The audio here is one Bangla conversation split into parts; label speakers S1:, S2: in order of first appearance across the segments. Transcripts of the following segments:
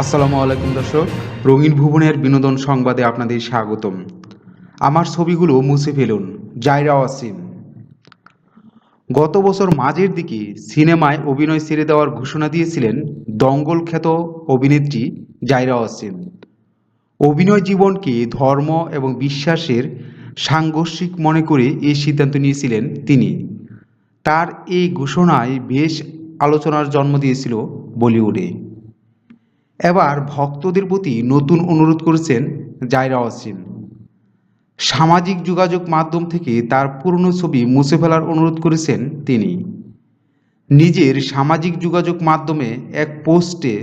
S1: আসসালামু আলাইকুম দর্শক। রঙিন ভুবনের বিনোদন সংবাদে আপনাদের স্বাগতম। আমার ছবিগুলো মুছে ফেলুন। জাইরা ওয়াসিম গত বছর মাঝের দিকে সিনেমায় অভিনয় ছেড়ে দেওয়ার ঘোষণা দিয়েছিলেন দঙ্গল খ্যাত অভিনেত্রী জাইরা ওয়াসিম অভিনয় জীবনকে ধর্ম এবং বিশ্বাসের সাংঘর্ষিক মনে করে এই সিদ্ধান্ত নিয়েছিলেন তিনি। তার এই ঘোষণায় বেশ আলোচনার জন্ম দিয়েছিল বলিউডে। এবার ভক্তদের প্রতি নতুন অনুরোধ করেছেন জায়রা অসীম সামাজিক যোগাযোগ মাধ্যম থেকে তার পুরনো ছবি মুছে ফেলার অনুরোধ করেছেন তিনি। নিজের সামাজিক যোগাযোগ মাধ্যমে এক পোস্টে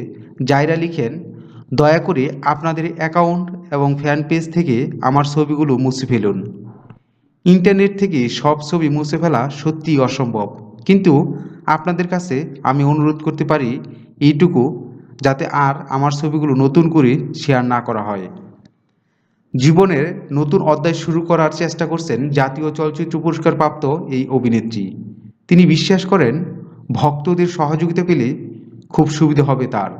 S1: জায়রা লিখেন, দয়া করে আপনাদের অ্যাকাউন্ট এবং ফ্যান পেজ থেকে আমার ছবিগুলো মুছে ফেলুন। ইন্টারনেট থেকে সব ছবি মুছে ফেলা সত্যিই অসম্ভব। কিন্তু আপনাদের কাছে আমি অনুরোধ করতে পারি, এইটুকু যাতে আর আমার ছবিগুলো নতুন করে শেয়ার না করা হয়। জীবনের নতুন অধ্যায় শুরু করার চেষ্টা করছেন জাতীয় চলচ্চিত্র পুরস্কার প্রাপ্ত এই অভিনেত্রী। তিনি বিশ্বাস করেন, ভক্তদের সহযোগিতা পেলে খুব সুবিধা হবে তার।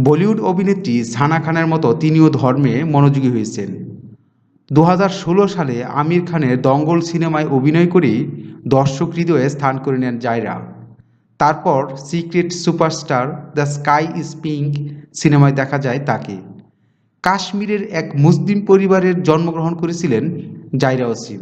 S1: বলিউড অভিনেত্রী সানা খানের মতো তিনিও ধর্মে মনোযোগী হয়েছেন। দু হাজার ষোলো সালে আমির খানের দঙ্গল সিনেমায় অভিনয় করে দর্শক হৃদয়ে স্থান করে নেন জায়রা। তারপর secret superstar the sky is pink সিনেমায় দেখা যায় তাকে। কাশ্মীরের এক মুসলিম পরিবারের জন্মগ্রহণ করেছিলেন জাইরা ওসিম।